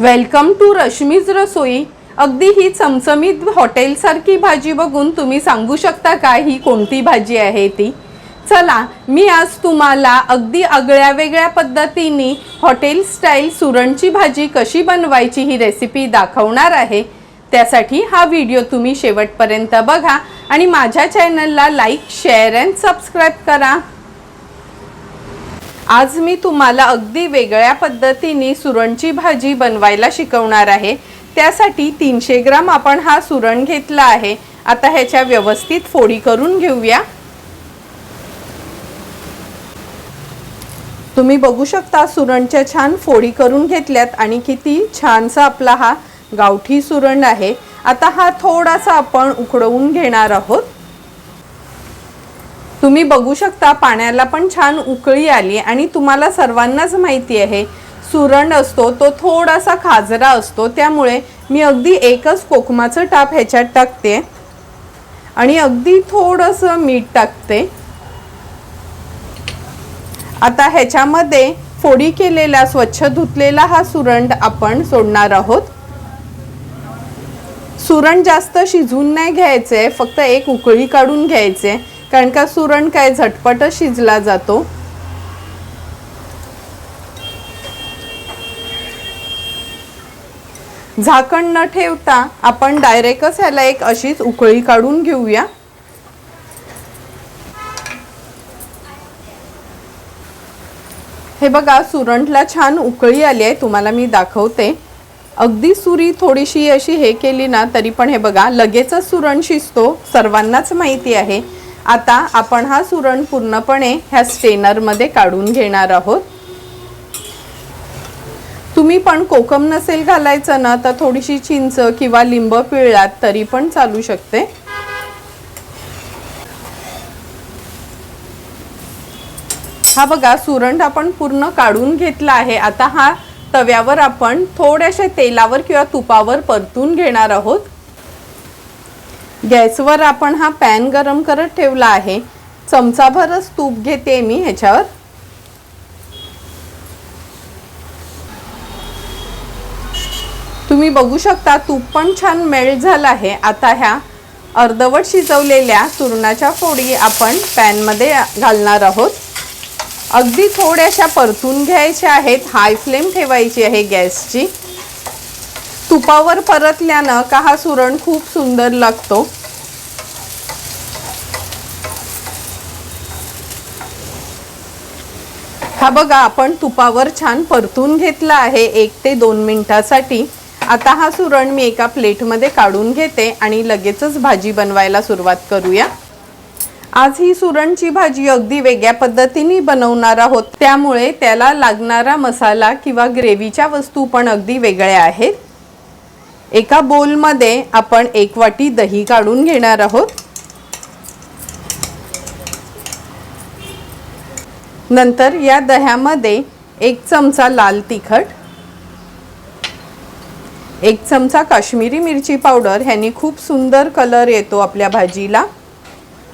Welcome to Rashmi's रसोई. अगदी ही चमचमीत हॉटेलसारखी भाजी बघून तुम्ही सांगू शकता का ही कोणती भाजी आहे ती? चला मी आज तुम्हाला अगदी आगळ्या वेगळ्या पद्धतीने हॉटेल स्टाईल सुरणची भाजी कशी बनवायची ही रेसिपी दाखवणार आहे. त्यासाठी हा व्हिडिओ तुम्ही शेवटपर्यंत बघा आणि माझ्या चॅनलला लाईक शेअर अँड सबस्क्राईब करा. आज मी तुम्हाला अगदी वेगळ्या पद्धतीने सुरणची भाजी बनवायला शिकवणार आहे. त्यासाठी तीनशे ग्राम आपण हा सुरण घेतला आहे. आता ह्याच्या व्यवस्थित फोडी करून घेऊया. तुम्ही बघू शकता सुरणच्या छान फोडी करून घेतल्यात आणि किती छानसा आपला हा गावठी सुरण आहे. आता हा थोडासा आपण उकडवून घेणार आहोत. तुम्ही बघू शकता पाण्याला पण छान उकळी आली आणि तुम्हाला सर्वांनाच माहिती आहे. सुरण असतो तो थोडासा खाजरा असतो त्यामुळे मी अगदी एकच कोकमाचं टाप ह्याच्यात टाकते. आणि अगदी थोडंसं मीठ टाकते. आता ह्याच्यामध्ये फोडी केलेला स्वच्छ धुतलेला हा सुरंड आपण सोडणार आहोत. सुरण जास्त शिजून नाही घ्यायचे फक्त एक उकळी काढून घ्यायचे. कारण का सुरण काय झटपट शिजला जातो? झाकण न ठेवता आपण डायरेक्टच ह्याला एक अशीच उकळी काढून घेऊया. हे बघा सुरणला छान उकळी आली आहे. तुम्हाला मी दाखवते. अगदी सुरी थोडीशी अशी हे केली ना तरी पण हे बघा लगेचच सुरण शिजतो. सर्वांनाच माहिती आहे. आता आपण हा सुरण पूर्णपणे ह्या स्टेनरमध्ये काढून घेणार आहोत. तुम्ही पण कोकम नसेल घालायचं ना तर थोडीशी चिंच किंवा लिंब पिळलात तरी पण चालू शकते. हा बघा सुरण आपण पूर्ण काढून घेतला आहे. आता हा तव्यावर आपण थोड्याशा तेलावर किंवा तुपावर परतून घेणार आहोत. गॅसवर आपण हा पॅन गरम करत ठेवला आहे. चमचाभरच तूप घेते मी ह्याच्यावर. तुम्ही बघू शकता तूप पण छान मेल्ट झालं आहे. आता ह्या अर्धवट शिजवलेल्या सुरणाच्या फोडी आपण पॅनमध्ये घालणार आहोत. अगदी थोड्याशा परतून घ्यायच्या आहेत. हाय फ्लेम ठेवायची आहे गॅसची. तुपावर परतल्यानं का हा सुरण खूप सुंदर लागतो. हा बघा आपण तुपावर छान परतून घेतला आहे एक ते दोन मिनिटासाठी. आता हा सुरण मी एका प्लेटमध्ये काढून घेते आणि लगेचच भाजी बनवायला सुरुवात करूया. आज ही सुरणची भाजी अगदी वेगळ्या पद्धतीने बनवणार आहोत. त्यामुळे त्याला लागणारा मसाला किंवा ग्रेव्हीच्या वस्तू पण अगदी वेगळ्या आहेत. एका बोलमध्ये आपण एक वाटी दही काढून घेणार आहोत. नंतर या दह्यामध्ये एक चमचा लाल तिखट एक चमचा काश्मीरी मिरची पावडर. ह्यानी खूप सुंदर कलर येतो आपल्या भाजीला.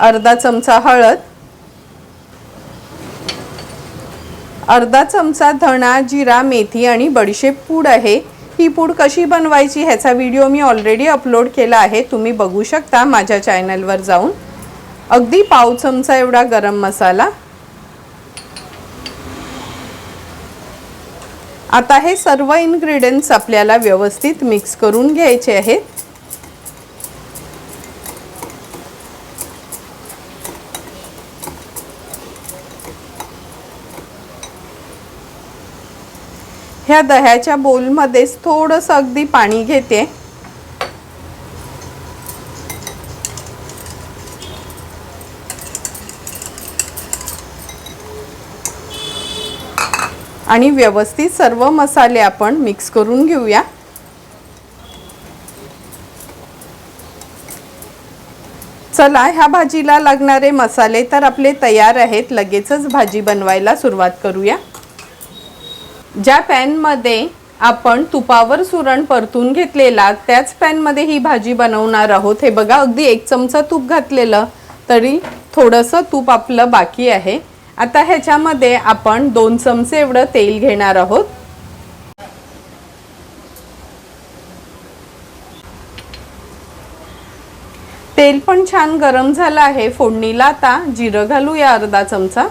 अर्धा चमचा हळद अर्धा चमचा धणा जिरा मेथी आणि बडीशेप पूड आहे. ही पूड कशी बनवायची ह्याचा व्हिडिओ मी ऑलरेडी अपलोड केला आहे. तुम्ही बघू शकता माझ्या चॅनलवर जाऊन. अगदी पाव चमचा एवढा गरम मसाला. आता हे सर्व इन्ग्रेडियंट्स आपल्याला व्यवस्थित मिक्स करून घ्यायचे आहेत. ह्या दह्याच्या बोलमध्येच थोडंसं अगदी पाणी घेते. आणि व्यवस्थित सर्व मसाले आपण मिक्स करून घेऊया. चला ह्या भाजीला लागणारे मसाले तर आपले तयार आहेत. लगेचच भाजी बनवायला सुरुवात करूया. ज्या पॅनमध्ये आपण तुपावर सुरण परतून घेतलेला त्याच पॅनमध्ये ही भाजी बनवणार आहोत. हे बघा अगदी एक चमचा तूप घातलेलं तरी थोडंसं तूप आपलं बाकी आहे. आता ह्याच्यामध्ये आपण दोन चमचे एवढं तेल घेणार आहोत. तेल पण छान गरम झालं आहे. फोडणीला आता जिरं घालूया अर्धा चमचा.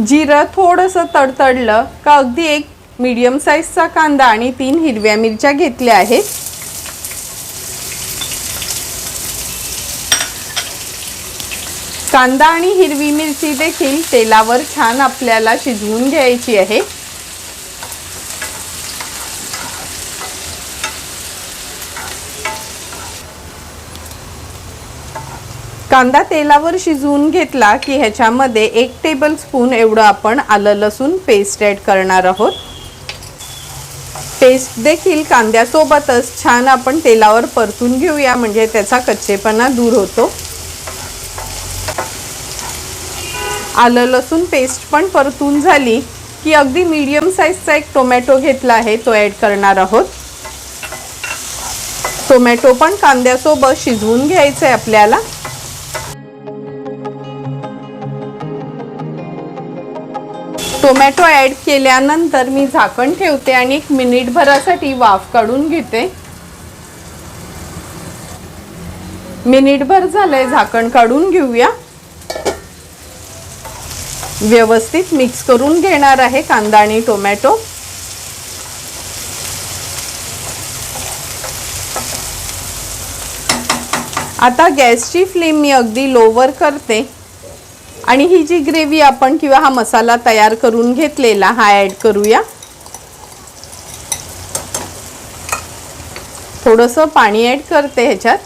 जिरं थोडंसं तडतडलं का अगदी एक मीडियम साईजचा कांदा आणि तीन हिरव्या मिरच्या घेतल्या आहेत. कांदा आणि हिरवी मिरची देखील तेलावर छान आपल्याला शिजवून घ्यायची आहे. कांदा तेलावर शिजवून घेतला की ह्याच्यामध्ये एक टेबल स्पून एवढं आपण आलं लसूण पेस्ट ॲड करणार आहोत. पेस्ट देखील कांद्यासोबतच छान आपण तेलावर परतून घेऊया म्हणजे त्याचा कच्चेपणा दूर होतो. आलं लसूण पेस्ट पण परतून झाली की अगदी मीडियम साईजचा एक टोमॅटो घेतला आहे तो ॲड करणार आहोत. टोमॅटो पण कांद्यासोबत शिजवून घ्यायचं आहे आपल्याला. टोमॅटो ॲड केल्यानंतर मी झाकण ठेवते आणि एक मिनिटभरासाठी वाफ काढून घेते. मिनिटभर झालंय झाकण काढून घेऊया. व्यवस्थित मिक्स करून घेणार आहे कांदा आणि टोमॅटो. आता गॅसची फ्लेम मी अगदी लोवर करते. आणि ही जी ग्रेव्ही आपण किंवा हा मसाला तयार करून घेतलेला हा ॲड करूया. थोडंसं पाणी ॲड करते ह्याच्यात.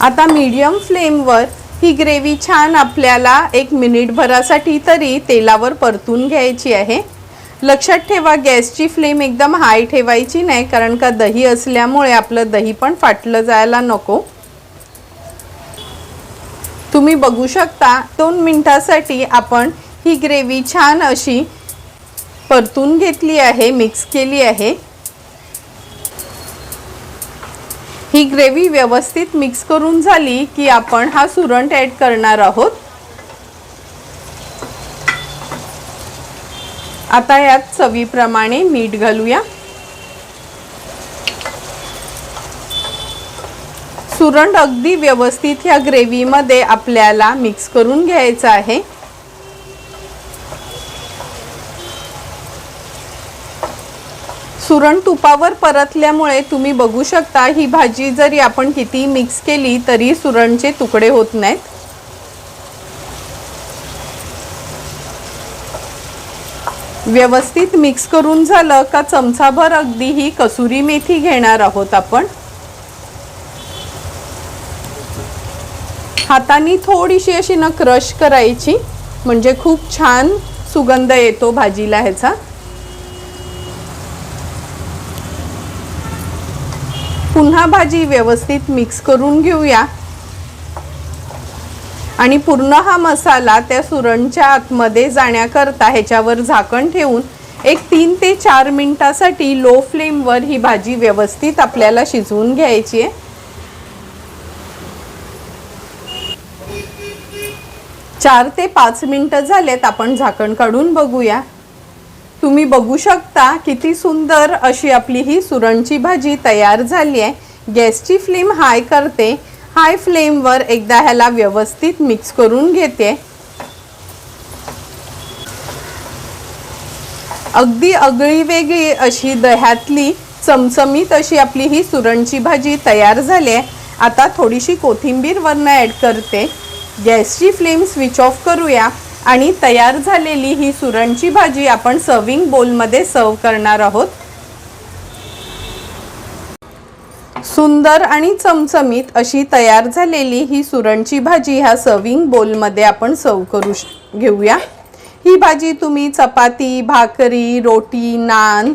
आता मीडियम फ्लेमवर ही ग्रेव्ही छान आपल्याला एक मिनिटभरासाठी तरी तेलावर परतून घ्यायची आहे. लक्षात ठेवा गॅसची फ्लेम एकदम हाय ठेवायची नाही कारण का दही असल्यामुळे आपलं दही पण फाटलं जायला नको. तुम्ही बघू शकता दोन मिनिटासाठी आपण ही ग्रेव्ही छान अशी परतून घेतली आहे मिक्स केली आहे. ही ग्रेव्ही व्यवस्थित मिक्स करून झाली की आपण हा सुरंट ॲड करणार आहोत. आता यात चवीप्रमाणे मीठ घालूया. सुरंड अगदी व्यवस्थित ह्या ग्रेव्हीमध्ये आपल्याला मिक्स करून घ्यायचं आहे. सुरण तुपावर परतल्यामुळे तुम्ही बघू शकता ही भाजी जरी आपण किती मिक्स केली तरी सुरणचे तुकडे होत नाहीत. व्यवस्थित मिक्स करून झालं का चमचाभर अगदी ही कसुरी मेथी घेणार आहोत आपण. हाताने थोडीशी अशी ना क्रश करायची म्हणजे खूप छान सुगंध येतो भाजीला ह्याचा. पुन्हा भाजी व्यवस्थित मिक्स करून घेऊया. आणि पूर्ण हा मसाला त्या सुरणच्या आतमध्ये जाण्याकरता ह्याच्यावर झाकण ठेवून एक तीन ते चार मिनिटासाठी लो फ्लेमवर ही भाजी व्यवस्थित आपल्याला शिजवून घ्यायची आहे. चार ते पाच मिनिटं झालेत आपण झाकण काढून बघूया. तुम्ही बघू शकता किती सुंदर अशी आपली ही सुरणची भाजी तयार झाली आहे. गॅसची फ्लेम हाय करते. हाय फ्लेमवर एकदा ह्याला व्यवस्थित मिक्स करून घेते. अगदी अगळी वेगळी अशी दह्यातली चमचमीत अशी आपली ही सुरणची भाजी तयार झाली. आहे आता थोडीशी कोथिंबीर वरनं ॲड करते. गॅसची फ्लेम स्विच ऑफ करूया. आणि तयार झालेली ही सुरणची भाजी आपण सर्विंग बोलमध्ये सर्व करणार आहोत. सुंदर आणि चमचमीत अशी तयार झालेली ही सुरणची भाजी ह्या सर्विंग बोलमध्ये आपण सर्व करू श- घेऊया. ही भाजी तुम्ही चपाती भाकरी रोटी नान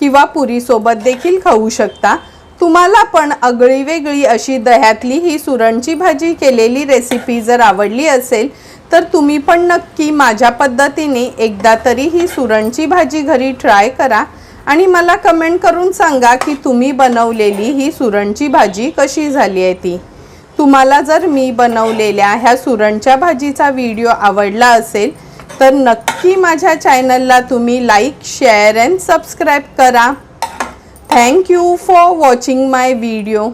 किंवा पुरीसोबत देखील खाऊ शकता. तुम्हाला पण आगळी वेगळी अशी दह्यातली ही सुरणची भाजी केलेली रेसिपी जर आवडली असेल तर तुम्ही पण नक्की माझ्या पद्धतीने एकदा तरी ही सुरणची भाजी घरी ट्राय करा. आणि मला कमेंट करून सांगा की तुम्ही बनवलेली ही सुरणची भाजी कशी झाली आहे ती. तुम्हाला जर मी बनवलेल्या ह्या सुरणच्या भाजीचा व्हिडिओ आवडला असेल तर नक्की माझ्या चॅनलला तुम्ही लाईक शेअर अँड सबस्क्राईब करा. Thank you for watching my video